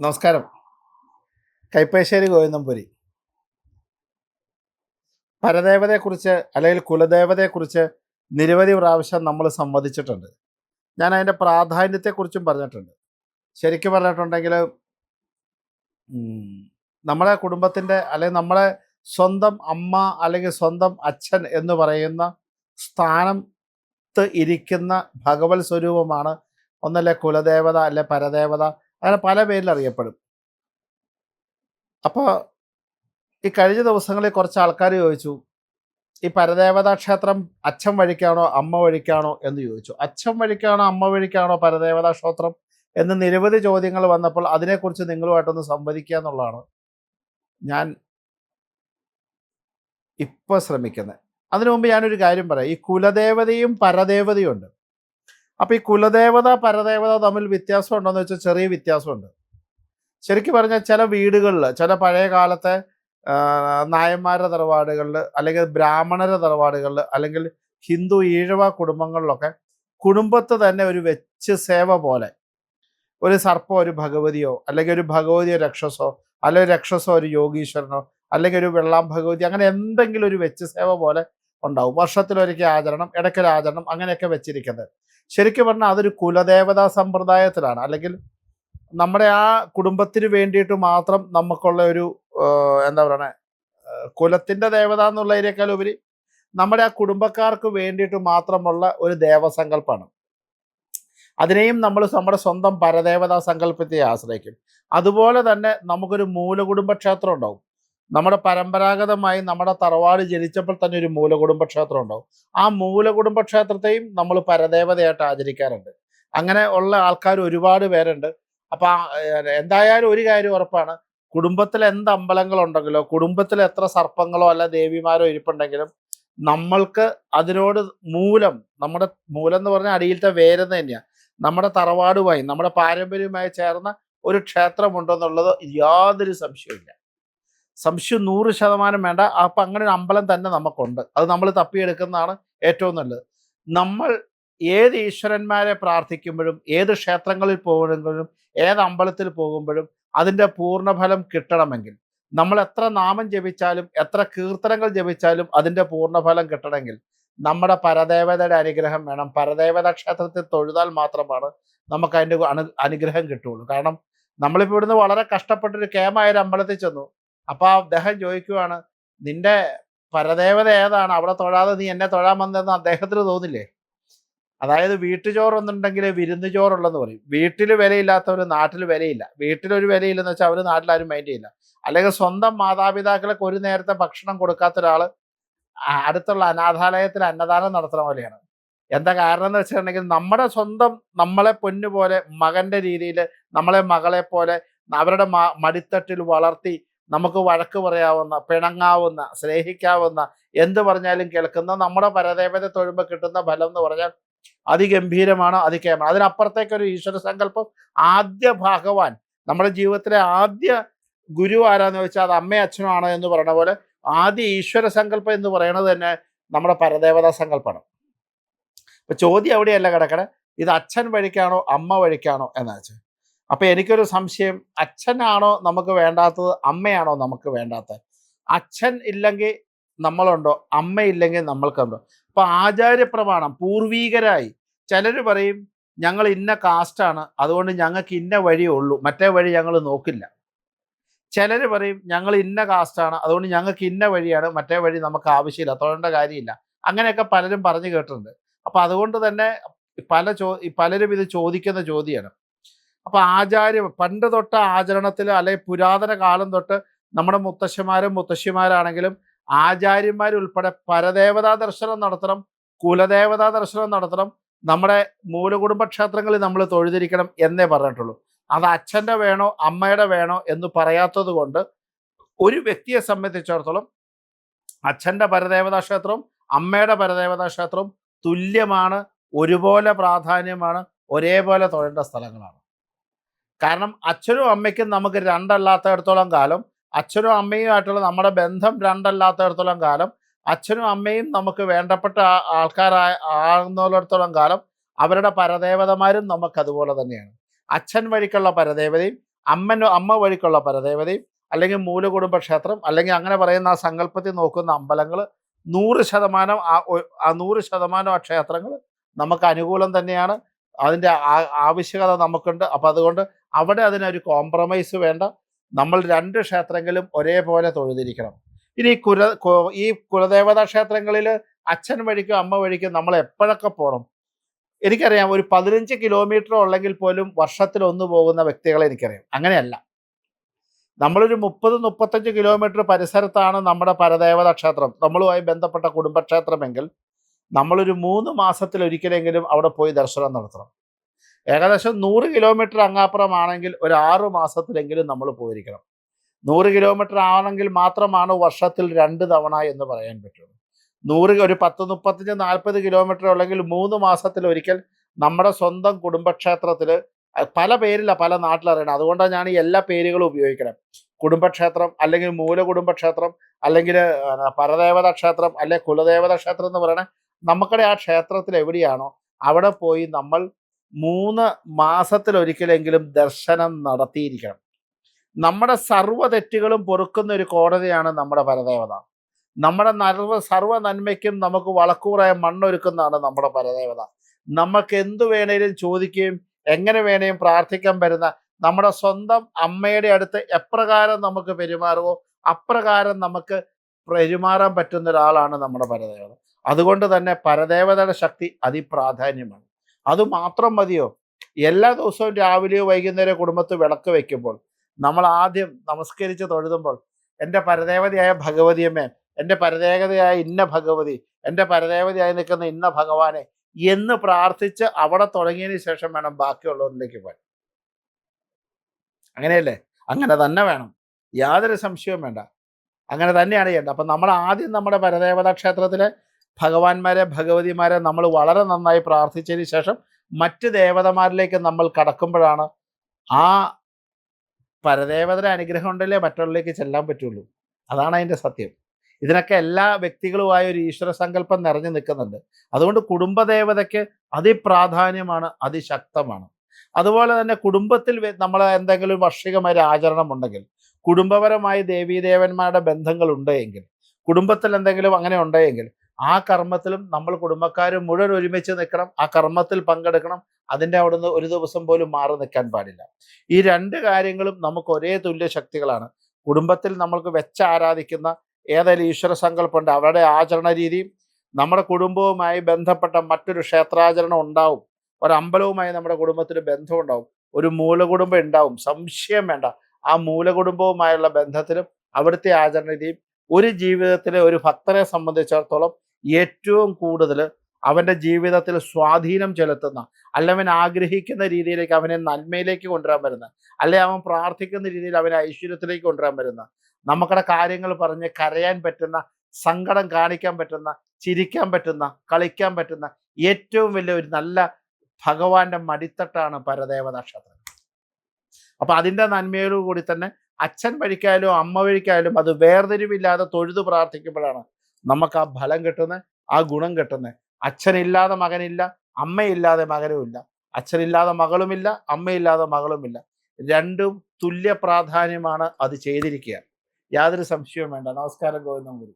നമസ്കാരം. കൈപ്പേശ്ശേരി ഗോവിന്ദംപുരി. പരദേവതയെക്കുറിച്ച് അല്ലെങ്കിൽ കുലദേവതയെക്കുറിച്ച് നിരവധി പ്രാവശ്യം നമ്മൾ സംവദിച്ചിട്ടുണ്ട്. ഞാൻ അതിന്റെ പ്രാധാന്യത്തെക്കുറിച്ചും പറഞ്ഞിട്ടുണ്ട്. ശരിക്കും പറഞ്ഞിട്ടുണ്ടെങ്കിൽ നമ്മുടെ കുടുംബത്തിന്റെ അല്ലെങ്കിൽ നമ്മളെ സ്വന്തം അമ്മ അല്ലെങ്കിൽ സ്വന്തം അച്ഛൻ എന്ന് പറയുന്ന സ്ഥാനത്ത് ഇരിക്കുന്ന ഭഗവത് സ്വരൂപമാണ് ഒന്നല്ലേ കുലദേവത അല്ലെ പരദേവത? അങ്ങനെ പല പേരിൽ അറിയപ്പെടും. അപ്പോൾ ഈ കഴിഞ്ഞ ദിവസങ്ങളിൽ കുറച്ച് ആൾക്കാർ ചോദിച്ചു ഈ പരദേവതാ ക്ഷേത്രം അച്ഛൻ വഴിക്കാണോ അമ്മ വഴിക്കാണോ? എന്ന് ചോദിച്ചു. അച്ഛൻ വഴിക്കാണോ അമ്മ വഴിക്കാണോ പരദേവതാ ക്ഷേത്രം? എന്ന് നിരവധി ചോദ്യങ്ങൾ വന്നപ്പോൾ അതിനെക്കുറിച്ച് നിങ്ങളുമായിട്ടൊന്ന് സംവദിക്കുക എന്നുള്ളതാണ് ഞാൻ ഇപ്പോൾ ശ്രമിക്കുന്നത്. അതിനു മുമ്പ് ഞാനൊരു കാര്യം പറയാം. ഈ കുലദേവതയും പരദേവതയും ഉണ്ട്. അപ്പോൾ ഈ കുലദേവത പരദേവത തമ്മിൽ വ്യത്യാസം ഉണ്ടോയെന്ന് വെച്ചാൽ ചെറിയ വ്യത്യാസമുണ്ട്. ശരിക്കും പറഞ്ഞാൽ ചില വീടുകളിൽ ചില പഴയ കാലത്തെ നായന്മാരുടെ തറവാടുകളിൽ അല്ലെങ്കിൽ ബ്രാഹ്മണരുടെ തറവാടുകളിൽ അല്ലെങ്കിൽ ഹിന്ദു ഈഴവ കുടുംബങ്ങളിലൊക്കെ കുടുംബത്ത് തന്നെ ഒരു വെച്ച് സേവ പോലെ ഒരു സർപ്പോ ഒരു ഭഗവതിയോ അല്ലെങ്കിൽ ഒരു ഭഗവതിയോ രക്ഷസോ അല്ലെങ്കിൽ രക്ഷസോ ഒരു യോഗീശ്വരനോ അല്ലെങ്കിൽ ഒരു വെള്ളാം ഭഗവതി അങ്ങനെ എന്തെങ്കിലും ഒരു വെച്ച് സേവ പോലെ ഉണ്ടാവും. വർഷത്തിലൊരിക്കൽ ആചരണം ഇടയ്ക്കൽ ആചരണം അങ്ങനെയൊക്കെ വെച്ചിരിക്കുന്നത്. ശരിക്കും പറഞ്ഞാൽ അതൊരു കുലദേവതാ സമ്പ്രദായത്തിലാണ്. അല്ലെങ്കിൽ നമ്മുടെ ആ കുടുംബത്തിന് വേണ്ടിയിട്ട് മാത്രം നമുക്കുള്ള ഒരു എന്താ പറയണേ കുലത്തിന്റെ ദേവത എന്നുള്ളതിനേക്കാൾ ഉപരി നമ്മുടെ ആ കുടുംബക്കാർക്ക് വേണ്ടിയിട്ട് മാത്രമുള്ള ഒരു ദേവസങ്കല്പമാണ് അതിനെയും നമ്മൾ നമ്മുടെ സ്വന്തം പരദേവതാ സങ്കല്പത്തെ ആശ്രയിക്കും. അതുപോലെ തന്നെ നമുക്കൊരു മൂലകുടുംബ ക്ഷേത്രം ഉണ്ടാവും. നമ്മുടെ പരമ്പരാഗതമായി നമ്മുടെ തറവാട് ജനിച്ചപ്പോൾ തന്നെ ഒരു മൂലകുടുംബ ക്ഷേത്രം ഉണ്ടാവും ആ മൂലകുടുംബ ക്ഷേത്രത്തെയും നമ്മൾ പരദേവതയായിട്ട് ആചരിക്കാറുണ്ട്. അങ്ങനെ ഉള്ള ആൾക്കാർ ഒരുപാട് പേരുണ്ട്. അപ്പൊ എന്തായാലും ഒരു കാര്യം ഉറപ്പാണ്. കുടുംബത്തിൽ എന്ത് അമ്പലങ്ങളുണ്ടെങ്കിലോ കുടുംബത്തിൽ എത്ര സർപ്പങ്ങളോ അല്ല ദേവിമാരോ ഇരിപ്പുണ്ടെങ്കിലും നമ്മൾക്ക് അതിനോട് മൂലം നമ്മുടെ മൂലം എന്ന് പറഞ്ഞാൽ അടിയിലത്തെ വേരെന്ന് തന്നെയാണ് നമ്മുടെ തറവാടുമായി നമ്മുടെ പാരമ്പര്യവുമായി ചേർന്ന ഒരു ക്ഷേത്രമുണ്ടെന്നുള്ളത് യാതൊരു സംശയമില്ല സംശയം നൂറ് ശതമാനം വേണ്ട. അപ്പം അങ്ങനെ ഒരു അമ്പലം തന്നെ നമുക്കുണ്ട്. അത് നമ്മൾ തപ്പിയെടുക്കുന്നതാണ് ഏറ്റവും നല്ലത്. നമ്മൾ ഏത് ഈശ്വരന്മാരെ പ്രാർത്ഥിക്കുമ്പോഴും ഏത് ക്ഷേത്രങ്ങളിൽ പോകുമ്പോഴും ഏത് അമ്പലത്തിൽ പോകുമ്പോഴും അതിന്റെ പൂർണഫലം കിട്ടണമെങ്കിൽ നമ്മൾ എത്ര നാമം ജപിച്ചാലും എത്ര കീർത്തനങ്ങൾ ജപിച്ചാലും അതിന്റെ പൂർണഫലം കിട്ടണമെങ്കിൽ നമ്മുടെ പരദേവതയുടെ അനുഗ്രഹം വേണം. പരദേവത ക്ഷേത്രത്തിൽ തൊഴുതാൽ മാത്രമാണ് നമുക്ക് അതിന്റെ അനു അനുഗ്രഹം കിട്ടുള്ളൂ കാരണം നമ്മളിപ്പോൾ ഇവിടുന്ന് വളരെ കഷ്ടപ്പെട്ടൊരു കേമായ ഒരു അമ്പലത്തിൽ ചെന്നു. അപ്പോൾ അദ്ദേഹം ചോദിക്കുവാണ് നിന്റെ പരദേവത ഏതാണ്? അവിടെ തൊഴാതെ നീ എന്നെ തൊഴാൻ വന്നതെന്ന് അദ്ദേഹത്തിന് തോന്നില്ലേ? അതായത് വീട്ടുചോറൊന്നുണ്ടെങ്കിൽ വിരുന്ന് ചോറുള്ളെന്ന് പറയും. വീട്ടിൽ വിലയില്ലാത്തവർ നാട്ടിൽ വിലയില്ല. വീട്ടിലൊരു വിലയില്ലെന്ന് വെച്ചാൽ അവർ നാട്ടിലാരും മൈൻഡ് ചെയ്യില്ല. അല്ലെങ്കിൽ സ്വന്തം മാതാപിതാക്കൾക്ക് ഒരു നേരത്തെ ഭക്ഷണം കൊടുക്കാത്ത ഒരാൾ അടുത്തുള്ള അനാഥാലയത്തിൽ അന്നദാനം നടത്തുന്ന പോലെയാണ്. എന്താ കാരണം എന്ന് വെച്ചിട്ടുണ്ടെങ്കിൽ നമ്മുടെ സ്വന്തം നമ്മളെ പൊന്നുപോലെ മകന്റെ രീതിയിൽ നമ്മളെ മകളെ പോലെ അവരുടെ മടിത്തട്ടിൽ വളർത്തി നമുക്ക് വഴക്ക് പറയാവുന്ന പിണങ്ങാവുന്ന സ്നേഹിക്കാവുന്ന എന്ത് പറഞ്ഞാലും കേൾക്കുന്ന നമ്മുടെ പരദേവത തൊഴുമ്പോൾ കിട്ടുന്ന ഫലം എന്ന് പറഞ്ഞാൽ അതിഗംഭീരമാണ് അതികേമാണ് അതിനപ്പുറത്തേക്ക് ഒരു ഈശ്വര സങ്കല്പം ആദ്യ ഭഗവാൻ നമ്മുടെ ജീവിതത്തിലെ ആദ്യ ഗുരു ആരാന്ന് ചോദിച്ചാൽ അത് അമ്മയും അച്ഛനും ആണോ എന്ന് പറയുന്ന പോലെ ആദ്യ ഈശ്വര സങ്കല്പം എന്ന് പറയുന്നത് തന്നെ നമ്മുടെ പരദേവതാ സങ്കല്പമാണ്. ഇപ്പൊ ചോദ്യം എവിടെയല്ല കിടക്കണേ? ഇത് അച്ഛൻ വഴിക്കാണോ അമ്മ വഴിക്കാണോ എന്നാ വെച്ചാൽ അപ്പൊ എനിക്കൊരു സംശയം. അച്ഛനാണോ നമുക്ക് വേണ്ടാത്തത്? അമ്മയാണോ നമുക്ക് വേണ്ടാത്തത്? അച്ഛൻ ഇല്ലെങ്കിൽ നമ്മളുണ്ടോ? അമ്മയില്ലെങ്കിൽ നമ്മൾക്കുണ്ടോ? അപ്പൊ ആചാര്യപ്രമാണം പൂർവീകരായി. ചിലർ പറയും ഞങ്ങൾ ഇന്ന കാസ്റ്റാണ് അതുകൊണ്ട് ഞങ്ങൾക്ക് ഇന്ന വഴിയേ ഉള്ളൂ. മറ്റേ വഴി ഞങ്ങൾ നോക്കില്ല. ചിലർ പറയും ഞങ്ങൾ ഇന്ന കാസ്റ്റാണ് അതുകൊണ്ട് ഞങ്ങൾക്ക് ഇന്ന വഴിയാണ്. മറ്റേ വഴി നമുക്ക് ആവശ്യമില്ല. തൊഴേണ്ട കാര്യമില്ല. അങ്ങനെയൊക്കെ പലരും പറഞ്ഞു കേട്ടിട്ടുണ്ട്. അപ്പോൾ അതുകൊണ്ട് തന്നെ പല ചോ പലരും ഇത് ചോദിക്കുന്ന ചോദ്യമാണ് അപ്പൊ ആചാര്യ പണ്ട് തൊട്ട ആചരണത്തിൽ അല്ലെങ്കിൽ പുരാതന കാലം തൊട്ട് നമ്മുടെ മുത്തശ്ശിമാരും മുത്തശ്ശിമാരാണെങ്കിലും ആചാര്യന്മാരുൾപ്പെടെ പരദേവതാ ദർശനം നടത്തണം കുലദേവതാ ദർശനം നടത്തണം നമ്മുടെ മൂലകുടുംബ ക്ഷേത്രങ്ങളിൽ നമ്മൾ തൊഴുതിരിക്കണം എന്നേ പറഞ്ഞിട്ടുള്ളൂ. അത് അച്ഛന്റെ വേണോ അമ്മയുടെ വേണോ എന്ന് പറയാത്തത് കൊണ്ട് ഒരു വ്യക്തിയെ സംബന്ധിച്ചിടത്തോളം അച്ഛന്റെ പരദേവതാ ക്ഷേത്രവും അമ്മയുടെ പരദേവതാ ക്ഷേത്രവും തുല്യമാണ് ഒരുപോലെ പ്രാധാന്യമാണ് ഒരേപോലെ തൊഴേണ്ട സ്ഥലങ്ങളാണ്. കാരണം അച്ഛനും അമ്മയ്ക്കും നമുക്ക് രണ്ടല്ലാത്തയിടത്തോളം കാലം അച്ഛനും അമ്മയുമായിട്ടുള്ള നമ്മുടെ ബന്ധം രണ്ടല്ലാത്തയിടത്തോളം കാലം അച്ഛനും അമ്മയും നമുക്ക് വേണ്ടപ്പെട്ട ആൾക്കാരായ ആകുന്നിടത്തോളം കാലം അവരുടെ പരദേവതമാരും നമുക്ക് അതുപോലെ തന്നെയാണ്. അച്ഛൻ വഴിക്കുള്ള പരദേവതയും അമ്മ അമ്മ വഴിക്കുള്ള പരദേവതയും അല്ലെങ്കിൽ മൂലകുടുംബ ക്ഷേത്രം അല്ലെങ്കിൽ അങ്ങനെ പറയുന്ന ആ സങ്കല്പത്തിൽ നോക്കുന്ന അമ്പലങ്ങൾ നൂറ് ശതമാനം ആ നൂറ് ശതമാനം ആ ക്ഷേത്രങ്ങൾ നമുക്ക് അനുകൂലം തന്നെയാണ്. അതിന്റെ ആവശ്യകത നമുക്കുണ്ട്. അപ്പം അതുകൊണ്ട് അവിടെ അതിനൊരു കോംപ്രമൈസ് വേണ്ട. നമ്മൾ രണ്ട് ക്ഷേത്രങ്ങളും ഒരേപോലെ തൊഴുതിരിക്കണം. ഇനി കുല ഈ കുലദേവതാ ക്ഷേത്രങ്ങളിൽ അച്ഛൻ വഴിക്കും അമ്മ വഴിക്കും നമ്മൾ എപ്പോഴൊക്കെ പോകണം എനിക്കറിയാം ഒരു പതിനഞ്ച് കിലോമീറ്റർ ഉള്ളെങ്കിൽ പോലും വർഷത്തിൽ ഒന്ന് പോകുന്ന വ്യക്തികളെ എനിക്കറിയാം. അങ്ങനെയല്ല. നമ്മളൊരു മുപ്പത് മുപ്പത്തഞ്ച് കിലോമീറ്റർ പരിസരത്താണ് നമ്മുടെ പരദേവതാ ക്ഷേത്രം. നമ്മളുമായി ബന്ധപ്പെട്ട കുടുംബക്ഷേത്രമെങ്കിൽ നമ്മളൊരു മൂന്ന് മാസത്തിൽ ഒരിക്കലെങ്കിലും അവിടെ പോയി ദർശനം നടത്തണം. ഏകദേശം നൂറ് കിലോമീറ്റർ അങ്ങാപ്പുറമാണെങ്കിൽ ഒരു ആറ് മാസത്തിലെങ്കിലും നമ്മൾ പോയിരിക്കണം. നൂറ് കിലോമീറ്റർ ആണെങ്കിൽ മാത്രമാണ് വർഷത്തിൽ രണ്ട് തവണ എന്ന് പറയാൻ പറ്റുള്ളൂ നൂറ് ഒരു പത്ത് മുപ്പത്തഞ്ച് നാൽപ്പത് കിലോമീറ്റർ ഉള്ളെങ്കിൽ മൂന്ന് മാസത്തിൽ ഒരിക്കൽ നമ്മുടെ സ്വന്തം കുടുംബക്ഷേത്രത്തിൽ പല പേരില്ല പല നാട്ടിലറിയണം. അതുകൊണ്ടാണ് ഞാൻ ഈ എല്ലാ പേരുകളും ഉപയോഗിക്കണം. കുടുംബക്ഷേത്രം അല്ലെങ്കിൽ മൂല കുടുംബക്ഷേത്രം അല്ലെങ്കിൽ പരദേവത ക്ഷേത്രം അല്ലെങ്കിൽ കുലദേവത ക്ഷേത്രം എന്ന് പറയണേ. നമുക്കടെ ആ ക്ഷേത്രത്തിൽ എവിടെയാണോ അവിടെ പോയി നമ്മൾ മൂന്ന് മാസത്തിലൊരിക്കലെങ്കിലും ദർശനം നടത്തിയിരിക്കണം. നമ്മുടെ സർവ തെറ്റുകളും പൊറുക്കുന്ന ഒരു കോടതിയാണ് നമ്മുടെ പരദേവത. നമ്മുടെ നർവ സർവ നന്മയ്ക്കും നമുക്ക് വളക്കൂറായ മണ്ണൊരുക്കുന്നതാണ് നമ്മുടെ പരദേവത. നമുക്ക് എന്തു വേണേലും ചോദിക്കുകയും എങ്ങനെ വേണേലും പ്രാർത്ഥിക്കാൻ വരുന്ന നമ്മുടെ സ്വന്തം അമ്മയുടെ അടുത്ത് എപ്രകാരം നമുക്ക് പെരുമാറുമോ അപ്രകാരം നമുക്ക് പെരുമാറാൻ പറ്റുന്ന ഒരാളാണ് നമ്മുടെ പരദേവത. അതുകൊണ്ട് തന്നെ പരദേവതയുടെ ശക്തി അതിപ്രാധാന്യമാണ്. അത് മാത്രം മതിയോ? എല്ലാ ദിവസവും രാവിലെയോ വൈകുന്നേരം കുടുംബത്ത് വിളക്ക് വയ്ക്കുമ്പോൾ നമ്മൾ ആദ്യം നമസ്കരിച്ച് തൊഴുതുമ്പോൾ എന്റെ പരദേവതയായ ഭഗവതിയമ്മേ എന്റെ പരദേവതയായ ഇന്ന ഭഗവതി എന്റെ പരദേവതയായി നിൽക്കുന്ന ഇന്ന ഭഗവാനെ എന്ന് പ്രാർത്ഥിച്ച് അവിടെ തുടങ്ങിയതിന് ശേഷം വേണം ബാക്കിയുള്ളവരിലേക്ക് പോകാൻ. അങ്ങനെയല്ലേ? അങ്ങനെ തന്നെ വേണം. യാതൊരു സംശയവും വേണ്ട. അങ്ങനെ തന്നെയാണ് ചെയ്യേണ്ടത്. അപ്പം നമ്മൾ ആദ്യം നമ്മുടെ പരദേവതാ ക്ഷേത്രത്തിലെ ഭഗവാന്മാരെ ഭഗവതിമാരെ നമ്മൾ വളരെ നന്നായി പ്രാർത്ഥിച്ചതിന് ശേഷം മറ്റ് ദേവതമാരിലേക്ക് നമ്മൾ കടക്കുമ്പോഴാണ് ആ പരദേവതയുടെ അനുഗ്രഹം ഉണ്ടല്ലേ മറ്റുള്ളവരിലേക്ക് ചെല്ലാൻ പറ്റുള്ളൂ. അതാണ് അതിന്റെ സത്യം. ഇതിനൊക്കെ എല്ലാ വ്യക്തികളുമായ ഒരു ഈശ്വര സങ്കല്പം നിറഞ്ഞു നിൽക്കുന്നുണ്ട്. അതുകൊണ്ട് കുടുംബദേവതയ്ക്ക് അതിപ്രാധാന്യമാണ് അതിശക്തമാണ്. അതുപോലെ തന്നെ കുടുംബത്തിൽ നമ്മൾ എന്തെങ്കിലും വർഷികമായ ആചരണം ഉണ്ടെങ്കിൽ കുടുംബപരമായി ദേവീദേവന്മാരുടെ ബന്ധങ്ങൾ ഉണ്ടെങ്കിൽ കുടുംബത്തിൽ എന്തെങ്കിലും അങ്ങനെ ഉണ്ടെങ്കിൽ ആ കർമ്മത്തിലും നമ്മൾ കുടുംബക്കാർ മുഴുവൻ ഒരുമിച്ച് നിൽക്കണം ആ കർമ്മത്തിൽ പങ്കെടുക്കണം അതിന്റെ അവിടുന്ന് ഒരു ദിവസം പോലും മാറി നിൽക്കാൻ പാടില്ല. ഈ രണ്ട് കാര്യങ്ങളും നമുക്ക് ഒരേ തുല്യ ശക്തികളാണ്. കുടുംബത്തിൽ നമ്മൾക്ക് വെച്ച് ആരാധിക്കുന്ന ഏതെങ്കിലും ഈശ്വര സങ്കല്പമുണ്ട് അവരുടെ ആചരണ രീതിയും നമ്മുടെ കുടുംബവുമായി ബന്ധപ്പെട്ട മറ്റൊരു ക്ഷേത്രാചരണം ഉണ്ടാവും. ഒരു അമ്പലവുമായി നമ്മുടെ കുടുംബത്തിന് ബന്ധമുണ്ടാവും ഒരു മൂലകുടുംബം ഉണ്ടാവും. സംശയം വേണ്ട. ആ മൂലകുടുംബവുമായുള്ള ബന്ധത്തിലും അവിടുത്തെ ആചരണ രീതിയും ഒരു ജീവിതത്തിലെ ഒരു ഭക്തനെ സംബന്ധിച്ചിടത്തോളം ഏറ്റവും കൂടുതൽ അവന്റെ ജീവിതത്തിൽ സ്വാധീനം ചെലുത്തുന്ന അല്ല അവൻ ആഗ്രഹിക്കുന്ന രീതിയിലേക്ക് അവനെ നന്മയിലേക്ക് കൊണ്ടുവരാൻ വരുന്ന അല്ലെ അവൻ പ്രാർത്ഥിക്കുന്ന രീതിയിൽ അവനെ ഐശ്വര്യത്തിലേക്ക് കൊണ്ടുവരാൻ വരുന്ന നമുക്കടെ കാര്യങ്ങൾ പറഞ്ഞ് കരയാൻ പറ്റുന്ന സങ്കടം കാണിക്കാൻ പറ്റുന്ന ചിരിക്കാൻ പറ്റുന്ന കളിക്കാൻ പറ്റുന്ന ഏറ്റവും വലിയ ഒരു നല്ല ഭഗവാന്റെ മടിത്തട്ടാണ് പരദേവ നക്ഷത്രം. അപ്പൊ അതിന്റെ നന്മയോടുകൂടി തന്നെ അച്ഛൻ വഴിക്കായാലും അമ്മ വഴിക്കായാലും അത് വേർതിരിവില്ലാതെ തൊഴുതു പ്രാർത്ഥിക്കുമ്പോഴാണ് നമുക്ക് ആ ഫലം കിട്ടുന്നത് ആ ഗുണം കിട്ടുന്നത് അച്ഛനില്ലാതെ മകനില്ല അമ്മയില്ലാതെ മകനുമില്ല അച്ഛനില്ലാതെ മകളുമില്ല അമ്മയില്ലാതെ മകളുമില്ല രണ്ടും തുല്യ പ്രാധാന്യമാണ് അത് ചെയ്തിരിക്കുക യാതൊരു സംശയവും വേണ്ട. നമസ്കാരം ഗോവിന്ദം ഗുരു.